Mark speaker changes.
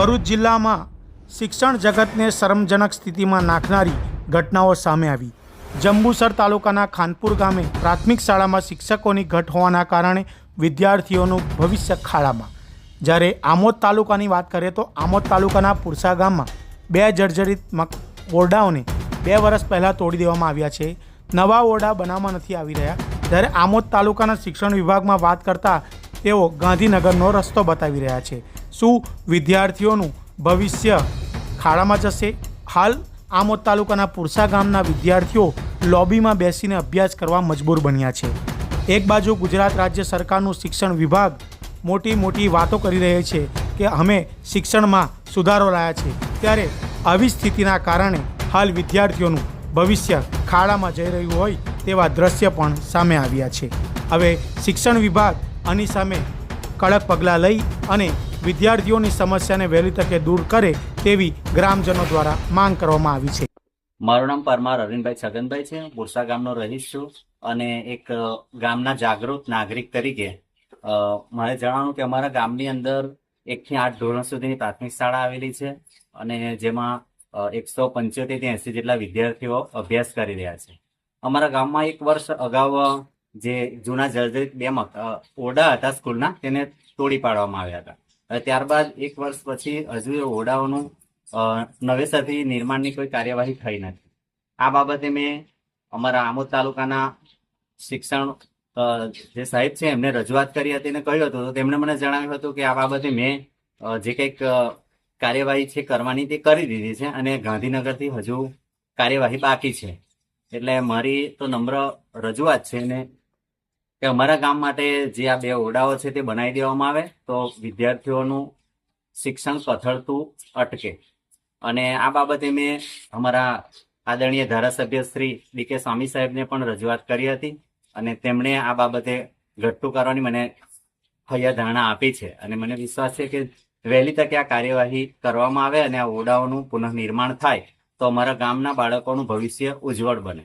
Speaker 1: ભરૂચ જિલ્લામાં શિક્ષણ જગતને શરમજનક સ્થિતિમાં નાખનારી ઘટનાઓ સામે આવી. જંબુસર તાલુકાના ખાનપુર ગામે પ્રાથમિક શાળામાં શિક્ષકોની ઘટ હોવાના કારણે વિદ્યાર્થીઓનું ભવિષ્ય ખાડામાં જ્યારે આમોદ તાલુકાની વાત કરીએ તો આમોદ તાલુકાના પુરસા ગામમાં બે જર્જરિત ઓરડાઓને બે વર્ષ પહેલાં તોડી દેવામાં આવ્યા છે. નવા ઓરડા બનાવવામાં નથી આવી રહ્યા. જ્યારે આમોદ તાલુકાના શિક્ષણ વિભાગમાં વાત કરતા તેઓ ગાંધીનગરનો રસ્તો બતાવી રહ્યા છે. શું વિદ્યાર્થીઓનું ભવિષ્ય ખાડામાં જશે? હાલ આમોદ તાલુકાના પુરસા ગામના વિદ્યાર્થીઓ લોબીમાં બેસીને અભ્યાસ કરવા મજબૂર બન્યા છે. એક બાજુ ગુજરાત રાજ્ય સરકારનું શિક્ષણ વિભાગ મોટી મોટી વાતો કરી રહી છે કે અમે શિક્ષણમાં સુધારો લાયા છે. ત્યારે આવી સ્થિતિના કારણે હાલ વિદ્યાર્થીઓનું ભવિષ્ય ખાડામાં જઈ રહ્યું હોય તેવા દ્રશ્ય પણ સામે આવ્યા છે. હવે શિક્ષણ વિભાગ આની સામે કડક પગલાં લઈ અને વિદ્યાર્થીઓની સમસ્યાને વહેલી તકે દૂર કરે તેવી ગ્રામજનો દ્વારા માંગ કરવામાં આવી છે.
Speaker 2: મારું નામ પરમાર અરવિંદભાઈ છગનભાઈ છે. હું બુરસા ગામનો રહીશ છું અને એક ગામના જાગૃત નાગરિક તરીકે મારે જણાવવાનું કે અમારા ગામની અંદર એકથી આઠ ધોરણ સુધીની પ્રાથમિક શાળા આવેલી છે અને જેમાં એકસો પંચોતેરથી એસી જેટલા વિદ્યાર્થીઓ અભ્યાસ કરી રહ્યા છે. અમારા ગામમાં એક વર્ષ અગાઉ જે જૂના જર્જરિત બે ઓરડા હતા સ્કૂલના તેને તોડી પાડવામાં આવ્યા હતા. ત્યારબાદ એક વર્ષ પછી હજુ ઓરડાઓનું નવેસરથી નિર્માણની કોઈ કાર્યવાહી થઈ નથી. આ બાબતે મેં અમારા આમોદ તાલુકાના શિક્ષણ જે સાહેબ છે એમને રજૂઆત કરી હતી અને કહ્યું હતું. તો તેમણે મને જણાવ્યું હતું કે આ બાબતે મેં જે કંઈક કાર્યવાહી છે કરવાની તે કરી દીધી છે અને ગાંધીનગરથી હજુ કાર્યવાહી બાકી છે. એટલે મારી તો નમ્ર રજૂઆત છે ને કે અમારા ગામ માટે જે આ બે ઓરડાઓ છે તે બનાવી દેવામાં આવે તો વિદ્યાર્થીઓનું શિક્ષણ પથળતું અટકે. અને આ બાબતે મેં અમારા આદરણીય ધારાસભ્ય શ્રી ડી કે સ્વામી સાહેબને પણ રજૂઆત કરી હતી અને તેમણે આ બાબતે ઘટતું કરવાની મને હૈયા ધારણા આપી છે. અને મને વિશ્વાસ છે કે વહેલી તકે આ કાર્યવાહી કરવામાં આવે અને આ ઓરડાઓનું પુનઃનિર્માણ થાય તો અમારા ગામના બાળકોનું ભવિષ્ય ઉજ્જવળ બને.